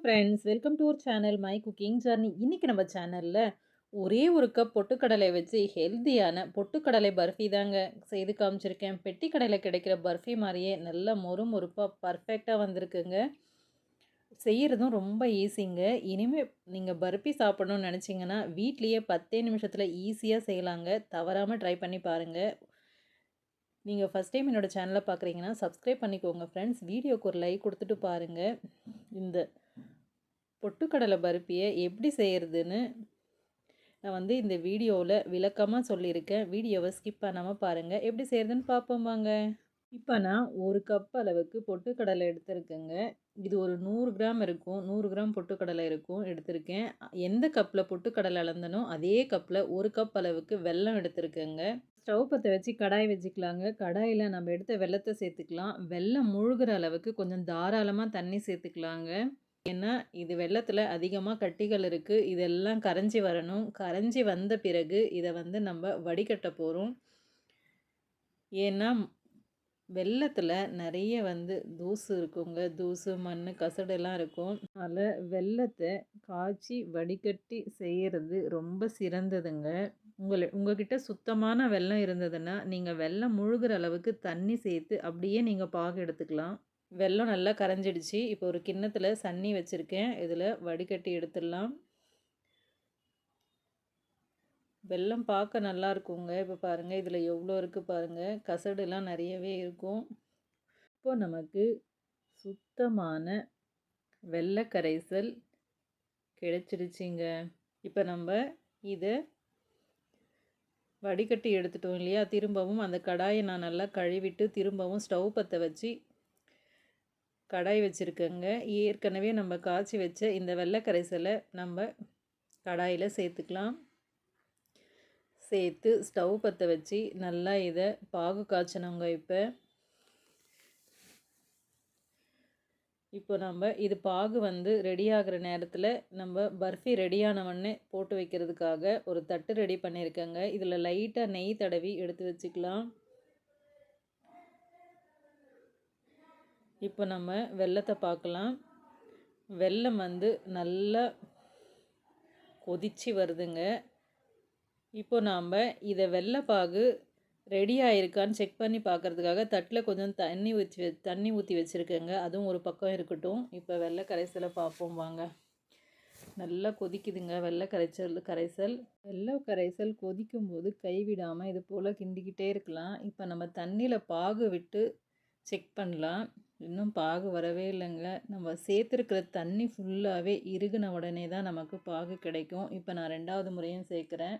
Friends welcome to our channel my cooking journey இன்றைக்கி நம்ம சேனலில் ஒரே ஒரு கப் பொட்டுக்கடலை வச்சு ஹெல்த்தியான பொட்டுக்கடலை பர்ஃபி தாங்க செய்து காமிச்சிருக்கேன். பெட்டி கடையில் கிடைக்கிற பர்ஃபி மாதிரியே நல்ல மொறு மொறுப்பாக பர்ஃபெக்டாக வந்திருக்குங்க. செய்கிறதும் ரொம்ப ஈஸிங்க இனிமேல் நீங்கள் பர்ஃபி சாப்பிடணும்னு நினச்சிங்கன்னா வீட்லேயே பத்தே நிமிஷத்தில் ஈஸியாக செய்யலாங்க. தவறாமல் ட்ரை பண்ணி பாருங்கள் நீங்கள் ஃபஸ்ட் டைம் என்னோடய சேனலை பார்க்குறீங்கன்னா சப்ஸ்கிரைப் பண்ணிக்கோங்க ஃப்ரெண்ட்ஸ் வீடியோக்கு ஒரு லைக் கொடுத்துட்டு பாருங்கள் இந்த பொட்டுக்கடலை பருப்பியை எப்படி செய்கிறதுன்னு நான் வந்து இந்த வீடியோவில் விளக்கமாக சொல்லியிருக்கேன். வீடியோவை ஸ்கிப் பண்ணாமல் பாருங்கள் எப்படி செய்கிறதுன்னு பார்ப்போம் வாங்க. இப்போ நான் ஒரு கப் அளவுக்கு பொட்டுக்கடலை எடுத்திருக்கேங்க. இது ஒரு நூறு கிராம் இருக்கும். நூறு கிராம் பொட்டுக்கடலை இருக்கும். எடுத்திருக்கேன். எந்த கப்பில் பொட்டுக்கடலை அளந்தனோ அதே கப்பில் ஒரு கப் அளவுக்கு வெல்லம் எடுத்திருக்கேங்க. ஸ்டவ் பற்ற வச்சு கடாய் வச்சுக்கலாங்க. கடாயில் நம்ம எடுத்த வெள்ளத்தை சேர்த்துக்கலாம். வெல்லம் முழுகிற அளவுக்கு கொஞ்சம் தாராளமாக தண்ணி சேர்த்துக்கலாங்க. ஏன்னா இது வெள்ளத்தில் அதிகமாக கட்டிகள் இருக்குது இதெல்லாம் கரைஞ்சி வரணும். கரைஞ்சி வந்த பிறகு இதை வந்து நம்ம வடிகட்ட போகிறோம் ஏன்னா வெள்ளத்தில் நிறைய வந்து தூசு இருக்குங்க. தூசு மண் கசடெல்லாம் இருக்கும். அதனால் வெள்ளத்தை காய்ச்சி வடிகட்டி செய்கிறது ரொம்ப சிறந்ததுங்க. உங்களை உங்ககிட்ட சுத்தமான வெள்ளம் இருந்ததுன்னா நீங்கள் வெள்ளம் முழுகிற அளவுக்கு தண்ணி சேர்த்து அப்படியே நீங்கள் பாகு எடுத்துக்கலாம். வெல்லம் நல்லா கரைஞ்சிடுச்சு. இப்போ ஒரு கிண்ணத்தில் சன்னி வச்சுருக்கேன். இதில் வடிகட்டி எடுத்துடலாம். வெல்லம் பார்க்க நல்லா இருக்குங்க. இப்போ பாருங்கள் இதில் எவ்வளோ இருக்குது பாருங்கள் கசடுலாம் நிறையவே இருக்கும். இப்போ நமக்கு சுத்தமான வெள்ளை கரைசல் கிடைச்சிடுச்சிங்க. இப்போ நம்ம இதை வடிகட்டி எடுத்துட்டோம் இல்லையா? திரும்பவும் அந்த கடாயை நான் நல்லா கழுவிட்டு திரும்பவும் ஸ்டவ் பற்ற வச்சு கடாய் வச்சுருக்கேங்க. ஏற்கனவே நம்ம காய்ச்சி வச்ச இந்த வெள்ளை கரைசலை நம்ம கடாயில் சேர்த்துக்கலாம். சேர்த்து ஸ்டவ் பற்ற வச்சு நல்லா இதை பாகு காய்ச்சணுங்க இப்போ. இப்போ நம்ம இது பாகு வந்து ரெடி ஆகிற நேரத்தில் நம்ம பர்ஃபி ரெடியானவொடனே போட்டு வைக்கிறதுக்காக ஒரு தட்டு ரெடி பண்ணியிருக்கேங்க இதில் லைட்டாக நெய் தடவி எடுத்து வச்சுக்கலாம். இப்போ நம்ம வெள்ளத்தை பார்க்கலாம். வெள்ளம் வந்து நல்லா கொதிச்சு வருதுங்க. இப்போ நாம் இதை வெள்ளைப்பாகு ரெடி ஆகிருக்கான்னு செக் பண்ணி பார்க்குறதுக்காக தட்டில் கொஞ்சம் தண்ணி ஊற்றி தண்ணி ஊற்றி வச்சுருக்கேங்க. அதுவும் ஒரு பக்கம் இருக்கட்டும். இப்போ வெள்ளை கரைசலை பார்ப்போம் வாங்க. நல்லா கொதிக்குதுங்க வெள்ளை கரைச்சல் கரைசல். வெள்ளை கரைசல் கொதிக்கும் போது கைவிடாமல் இது போல் கிண்டிக்கிட்டே இருக்கலாம். இப்போ நம்ம தண்ணியில் பாகு விட்டு செக் பண்ணலாம். இன்னும் பாகு வரவே இல்லைங்க நம்ம சேர்த்துருக்கிற தண்ணி ஃபுல்லாகவே இறுகின உடனே தான் நமக்கு பாகு கிடைக்கும். இப்போ நான் ரெண்டாவது முறையும் சேர்க்குறேன்.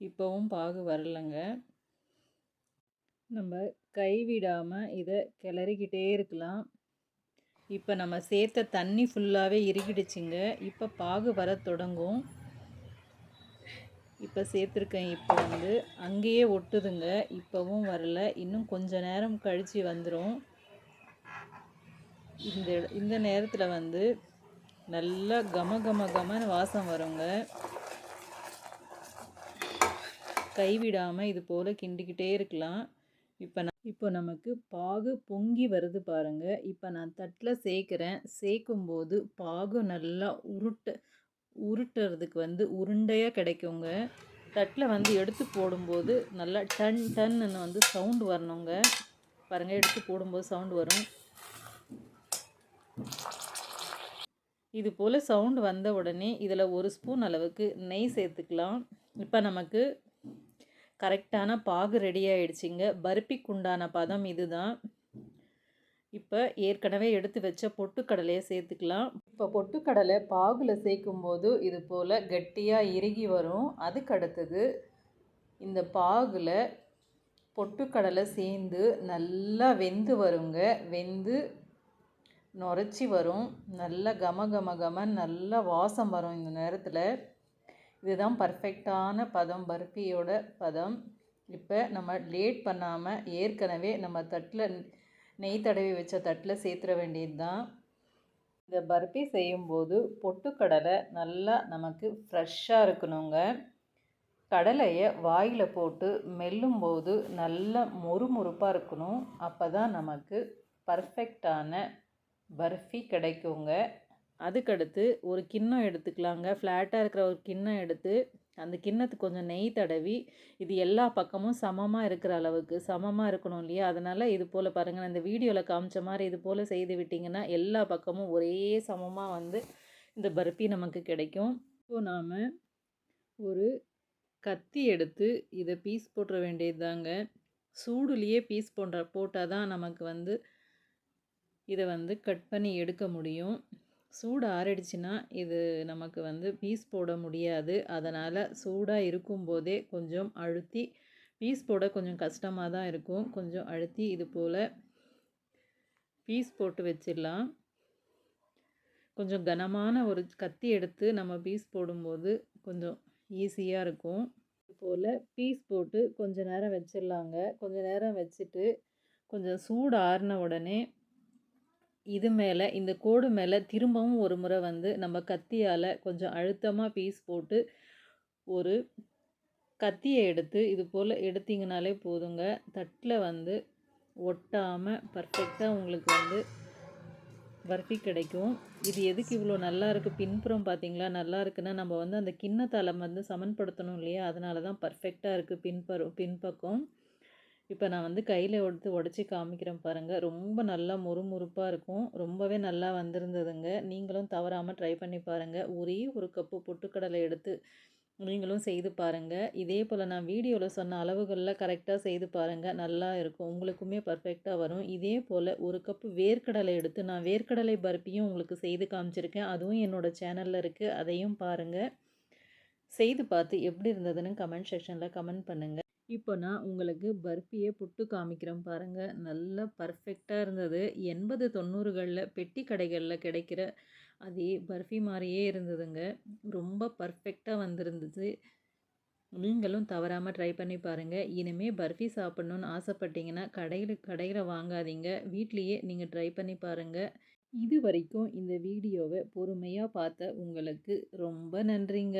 இப்போவும் பாகு வரலைங்க. நம்ம கைவிடாமல் இதை கிளறிக்கிட்டே இருக்கலாம். இப்போ நம்ம சேர்த்த தண்ணி ஃபுல்லாகவே இறுகிடுச்சிங்க. இப்போ பாகு வர தொடங்கும். இப்போ சேர்த்துருக்கேன். இப்போ வந்து அங்கேயே ஒட்டுதுங்க. இப்போவும் வரல. இன்னும் கொஞ்ச நேரம் கழித்து வந்துடும் இந்த இந்த நேரத்தில் வந்து நல்லா கம கம கமன்னு வாசம் வருங்க. கைவிடாமல் இது போல் கிண்டிக்கிட்டே இருக்கலாம். இப்போ நான் இப்போ நமக்கு பாகு பொங்கி வருது பாருங்கள் இப்போ நான் தட்டில் சேர்க்குறேன். சேர்க்கும்போது பாகு நல்லா உருட்டு உருட்டுறதுக்கு வந்து உருண்டையாக கிடைக்குங்க. தட்டில் வந்து எடுத்து போடும்போது நல்லா டன் டன்னு வந்து சவுண்டு வரணுங்க. பாருங்கள் எடுத்து போடும்போது சவுண்டு வரும். இது போல் சவுண்டு வந்த உடனே இதில் ஒரு ஸ்பூன் அளவுக்கு நெய் சேர்த்துக்கலாம். இப்போ நமக்கு கரெக்டான பாகு ரெடி ஆகிடுச்சிங்க பருப்பிக்குண்டான பதம் இதுதான். இப்போ ஏற்கனவே எடுத்து வச்ச பொட்டுக்கடலையை சேர்த்துக்கலாம். இப்போ பொட்டுக்கடலை பாகில் சேர்க்கும்போது இது போல் கட்டியாக இறுகி வரும். அதுக்கு அடுத்தது இந்த பாகில் பொட்டுக்கடலை சேர்ந்து நல்லா வெந்து வருங்க. வெந்து நுரைச்சி வரும். நல்லா கம கம கம நல்லா வாசம் வரும் இந்த நேரத்தில். இதுதான் பர்ஃபெக்டான பதம் பர்ஃபியோட பதம். இப்போ நம்ம லேட் பண்ணாமல் ஏற்கனவே நம்ம தட்டில் நெய் தடவி வச்ச தட்டில் சேர்த்துற வேண்டியது தான் இந்த பர்பி செய்யும்போது பொட்டுக்கடலை நல்லா நமக்கு ஃப்ரெஷ்ஷாக இருக்கணுங்க. கடலையை வாயில் போட்டு மெல்லும்போது நல்ல மொறுமொறுப்பாக இருக்கணும். அப்போ தான் நமக்கு பர்ஃபெக்டான பர்ஃபி கிடைக்குங்க. அதுக்கடுத்து ஒரு கிண்ணம் எடுத்துக்கலாங்க. ஃப்ளாட்டாக இருக்கிற ஒரு கிண்ணம் எடுத்து அந்த கிண்ணத்துக்கு கொஞ்சம் நெய் தடவி இது எல்லா பக்கமும் சமமாக இருக்கிற அளவுக்கு சமமாக இருக்கணும் இல்லையா? அதனால் இது போல் பாருங்கள் இந்த வீடியோவில் காமிச்ச மாதிரி இது போல் செய்து விட்டிங்கன்னா எல்லா பக்கமும் ஒரே சமமாக வந்து இந்த பர்ஃபி நமக்கு கிடைக்கும். இப்போது நாம் ஒரு கத்தி எடுத்து இதை பீஸ் போட்டுற வேண்டியது தாங்க சூடுலேயே பீஸ் போன்ற போட்டால் தான் நமக்கு வந்து இதை வந்து கட் பண்ணி எடுக்க முடியும். சூடு ஆறிடுச்சுன்னா இது நமக்கு வந்து பீஸ் போட முடியாது. அதனால் சூடாக இருக்கும்போதே கொஞ்சம் அழுத்தி பீஸ் போட கொஞ்சம் கஷ்டமாக தான் இருக்கும். கொஞ்சம் அழுத்தி இது போல் பீஸ் போட்டு வச்சிடலாம். கொஞ்சம் கனமான ஒரு கத்தி எடுத்து நம்ம பீஸ் போடும்போது கொஞ்சம் ஈஸியாக இருக்கும். இது போல் பீஸ் போட்டு கொஞ்சம் நேரம் வச்சிடலாங்க. கொஞ்சம் நேரம் வச்சுட்டு கொஞ்சம் சூடு ஆறின உடனே இது மேலே இந்த கோடு மேலே திரும்பவும் ஒரு முறை வந்து நம்ம கத்தியால் கொஞ்சம் அழுத்தமாக பீஸ் போட்டு ஒரு கத்தியை எடுத்து இது போல் எடுத்திங்கனாலே போதுங்க. தட்டில் வந்து ஒட்டாமல் பர்ஃபெக்டாக உங்களுக்கு வந்து பர்ஃபி கிடைக்கும். இது எதுக்கு இவ்வளோ நல்லா இருக்குது பின்புறம் பார்த்தீங்களா நல்லா இருக்குன்னா நம்ம வந்து அந்த கிண்ணத்தால் வந்து சமன்படுத்தணும் இல்லையா? அதனால தான் பர்ஃபெக்டாக இருக்குது பின்பறம் பின்பக்கம். இப்போ நான் வந்து கையில் எடுத்து உடச்சி காமிக்கிறேன் பாருங்கள் ரொம்ப நல்லா முறுமுறுப்பாக இருக்கும். ரொம்பவே நல்லா வந்திருந்ததுங்க. நீங்களும் தவறாமல் ட்ரை பண்ணி பாருங்கள் ஒரே ஒரு கப்பு பொட்டுக்கடலை எடுத்து நீங்களும் செய்து பாருங்கள் இதே போல் நான் வீடியோவில் சொன்ன அளவுகளில் கரெக்டாக செய்து பாருங்கள் நல்லா இருக்கும். உங்களுக்குமே பர்ஃபெக்டாக வரும். இதே போல் ஒரு கப்பு வேர்க்கடலை எடுத்து நான் வேர்க்கடலை பருப்பியும் உங்களுக்கு செய்து காமிச்சிருக்கேன். அதுவும் என்னோடய சேனலில் இருக்குது அதையும் பாருங்கள் செய்து பார்த்து எப்படி இருந்ததுன்னு கமெண்ட் செக்ஷனில் கமெண்ட் பண்ணுங்கள் இப்போ நான் உங்களுக்கு பர்ஃபியை புட்டு காமிக்கிறேன் பாருங்கள் நல்லா பர்ஃபெக்டாக இருந்தது. எண்பது தொண்ணூறுகளில் பெட்டி கடைகளில் கிடைக்கிற அதே பர்ஃபி மாதிரியே இருந்ததுங்க. ரொம்ப பர்ஃபெக்டாக வந்திருந்தது. நீங்களும் தவறாமல் ட்ரை பண்ணி பாருங்கள் இனிமேல் பர்ஃபி சாப்பிட்ணுன்னு ஆசைப்பட்டீங்கன்னா கடையில் கடையில் வாங்காதீங்க. வீட்லேயே நீங்கள் ட்ரை பண்ணி பாருங்கள் இது வரைக்கும் இந்த வீடியோவை பொறுமையாக பார்த்த உங்களுக்கு ரொம்ப நன்றிங்க.